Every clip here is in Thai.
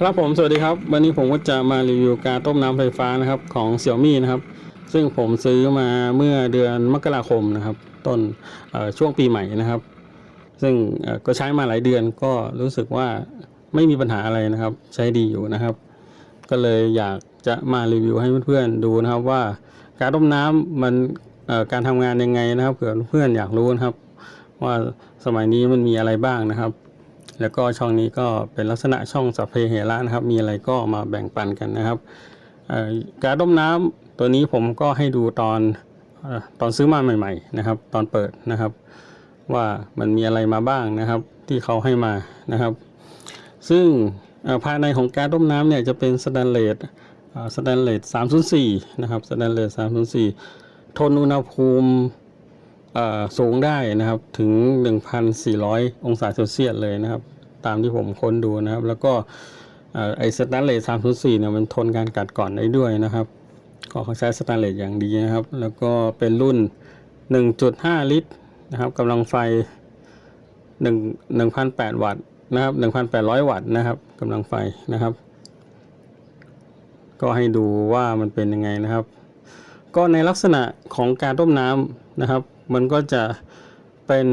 ครับผมสวัสดีครับ วันนี้ผมก็จะมารีวิวการต้มน้ำไฟฟ้านะครับของ Xiaomi นะครับ ซึ่งผมซื้อมาเมื่อเดือนมกราคมนะครับ ต้นช่วงปีใหม่นะครับ ซึ่งก็ใช้มาหลายเดือนก็รู้สึกว่าไม่มีปัญหาอะไรนะครับ ใช้ดีอยู่นะครับ ก็เลยอยากจะมารีวิวให้เพื่อนๆดูนะครับว่าการต้มน้ำมันการทำงานยังไงนะครับเผื่อเพื่อนอยากรู้นะครับ ว่าสมัยนี้มันมีอะไรบ้างนะครับ แล้วก็ช่องนี้ก็เป็นลักษณะช่องสัพเพเหระนะครับ มีอะไรก็มาแบ่งปันกันนะครับการต้มน้ำตัวนี้ผมก็ให้ดูตอนอตอนซื้อมาใหม่ ๆ นะครับ ตอนเปิดนะครับ ว่ามันมีอะไรมาบ้างนะครับ ที่เขาให้มานะครับ ซึ่งภายในของการต้มน้ำเนี่ยจะเป็นสแตนเลสสแตนเลส304 นะครับสแตนเลส304 ทนอุณหภูมิสูงได้นะครับถึง 1,400 องศาเซลเซียสเลยนะครับ ตามที่ผมค้นดูนะครับ แล้วก็เอ่อไอสแตนเลส304เนี่ยมันทนการกัดก่อนได้ด้วยนะครับก็เขาใช้สแตนเลสอย่างดีนะครับ แล้วก็เป็นรุ่น 1.5 ลิตรนะครับกำลังไฟ1 1,800 วัตต์นะครับ 1,800 วัตต์นะครับกำลังไฟนะครับ ก็ให้ดูว่ามันเป็นยังไงนะครับ ก็ในลักษณะของการต้มน้ำนะครับ มันก็จะเป็น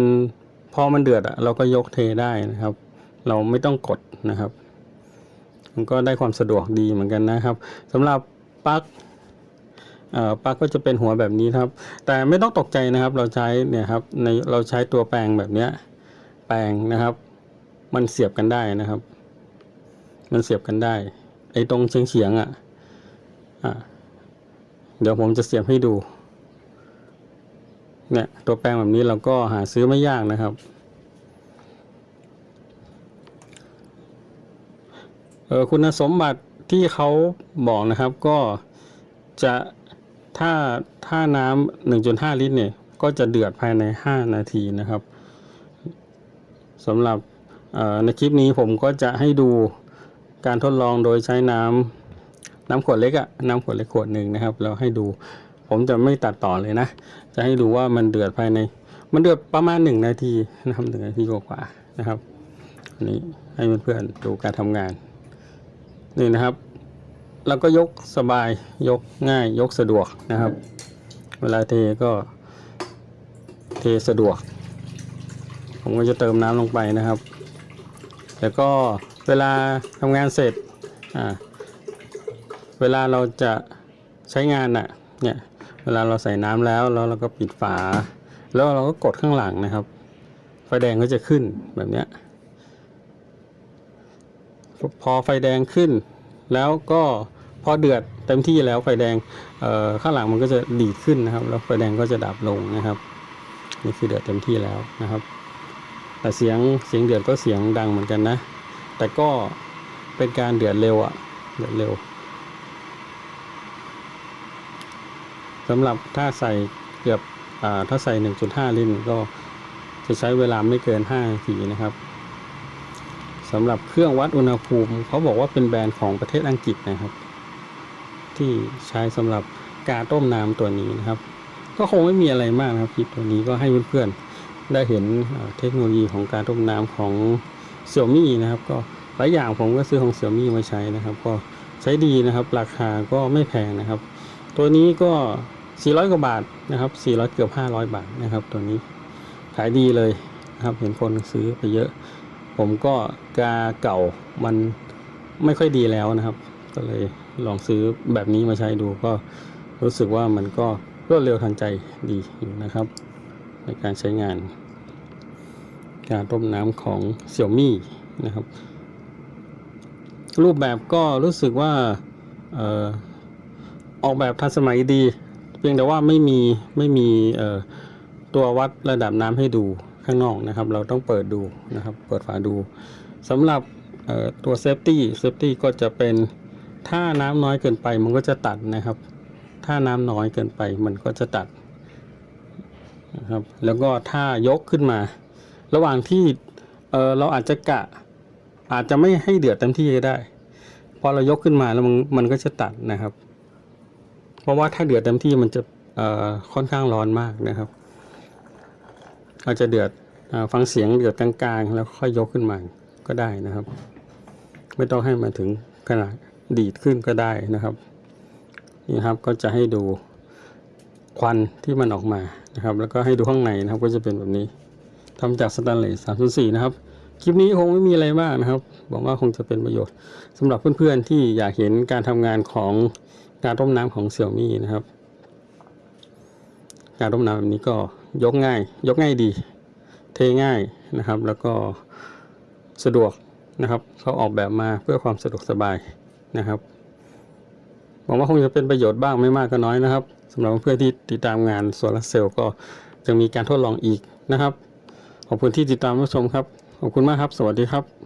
พอมันเดือดอะเราก็ยกเทได้นะครับ เราไม่ต้องกดนะครับ มันก็ได้ความสะดวกดีเหมือนกันนะครับสำหรับปลั๊กปลั๊กก็จะเป็นหัวแบบนี้ครับ แต่ไม่ต้องตกใจนะครับ เราใช้เนี่ยครับในเราใช้ตัวแปลงแบบเนี้ยแปลงนะครับ มันเสียบกันได้นะครับ มันเสียบกันได้ ไอ้ตรงเฉียงเฉียงๆอะอะเดี๋ยวผมจะเสียบให้ดูเนี่ยตัวแปลงแบบนี้เราก็หาซื้อไม่ยากนะครับ ออคุณสมบัติที่เขาบอกนะครับก็จะถ้าถ้าน้ำ1.5 ลิตรเนี่ยก็จะเดือดภายใน 5 นาทีนะครับสำหรับออในคลิปนี้ผมก็จะให้ดูการทดลองโดยใช้น้ำน้ำขวดเล็กอะน้ำขวดเล็กขวดหนึ่งนะครับแล้วให้ดูผมจะไม่ตัดต่อเลยนะ จะให้ดูว่ามันเดือดภายใน มันเดือดประมาณ 1 นาทีนะครับหนึ่งนาทีกว่าๆนะครับอันนี้ให้เพื่อนๆดูการทำงาน นี่นะครับ แล้วก็ยกสบายยกง่ายยกสะดวกนะครับ เวลาเทก็เทสะดวก ผมก็จะเติมน้ำลงไปนะครับ แล้วก็เวลาทำงานเสร็จอ่าเวลาเราจะใช้งานน่ะเนี่ยเวลาเราใส่น้ำแล้วแล้วเราก็ปิดฝา แล้วเราก็กดข้างหลังนะครับ ไฟแดงก็จะขึ้นแบบเนี้ย พอไฟแดงขึ้น แล้วก็พอเดือดเต็มที่แล้วไฟแดงข้างหลังมันก็จะดีขึ้นนะครับ แล้วไฟแดงก็จะดับลงนะครับ นี่คือเดือดเต็มที่แล้วนะครับ แต่เสียงเสียงเดือดก็เสียงดังเหมือนกันนะ แต่ก็เป็นการเดือดเร็วอะเดือดเร็วสำหรับถ้าใส่เกือบอถ้าใส่ 1.5 ลิตรก็จะใช้เวลาไม่เกิน5นาทีนะครับ สำหรับเครื่องวัดอุณหภูมิ เขาบอกว่าเป็นแบรนด์ของประเทศอังกฤษนะครับ ที่ใช้สำหรับการต้มน้ำตัวนี้นะครับ ก็คงไม่มีอะไรมากนะครับคลิปตัวนี้ก็ให้เพื่อนๆได้เห็นเทคโนโลยีของการต้มน้ำของ Xiaomi นะครับ ก็หลายอย่างผมก็ซื้อของ Xiaomi มาใช้นะครับ ก็ใช้ดีนะครับ ราคาก็ไม่แพงนะครับ ตัวนี้ก็ 400 กว่าบาทนะครับ 400 เกือบ 500 บาทนะครับ ตัวนี้ขายดีเลยนะครับ เห็นคนซื้อไปเยอะ ผมก็กาเก่ามันไม่ค่อยดีแล้วนะครับ ก็เลยลองซื้อแบบนี้มาใช้ดูก็รู้สึกว่ามันก็รวดเร็วทันใจดีอยู่นะครับ ในการใช้งาน การต้มน้ำของ Xiaomi นะครับ รูปแบบก็รู้สึกว่าเออออกแบบทันสมัยดี เพียงแต่ว่าไม่มีไม่มีตัววัดระดับน้ำให้ดู ข้างนอกนะครับ เราต้องเปิดดูนะครับ เปิดฝาดูสำหรับตัวเซฟตี้เซฟตี้ก็จะเป็นถ้าน้ำน้อยเกินไปมันก็จะตัดนะครับ ถ้าน้ำน้อยเกินไปมันก็จะตัดนะครับแล้วก็ถ้ายกขึ้นมา ระหว่างที่เเราอาจจะกะอาจจะไม่ให้เดือดเต็มที่ก็ได้พอเรายกขึ้นมาแล้วมันมันก็จะตัดนะครับ เพราะว่าถ้าเดือดเต็มที่มันจะค่อนข้างร้อนมากนะครับ อาจจะเดือดอฟังเสียงเดือดกลางๆ แล้วค่อยยกขึ้นมาก็ได้นะครับ ไม่ต้องให้มาถึงขนาดดีดขึ้นก็ได้นะครับนี่ครับก็จะให้ดูควันที่มันออกมานะครับ แล้วก็ให้ดูข้างในนะครับก็จะเป็นแบบนี้ทำจากสแตนเลส304นะครับคลิปนี้คงไม่มีอะไรมากนะครับหวังว่าคงจะเป็นประโยชน์สำหรับเพื่อนๆที่อยากเห็นการทำงานของการต้มน้ำของเสี่ยวมี่นะครับ การต้มน้ำแบบนี้ก็ ยกง่าย ยกง่ายดี เทง่ายนะครับ แล้วก็สะดวกนะครับเขาออกแบบมาเพื่อความสะดวกสบายนะครับหวังว่าคงจะเป็นประโยชน์บ้างไม่มากก็น้อยนะครับสำหรับเพื่อนที่ติดตามงานโซลาเซลล์ก็จะมีการทดลองอีกนะครับ ขอบคุณที่ติดตามรับชมครับ ขอบคุณมากครับ สวัสดีครับ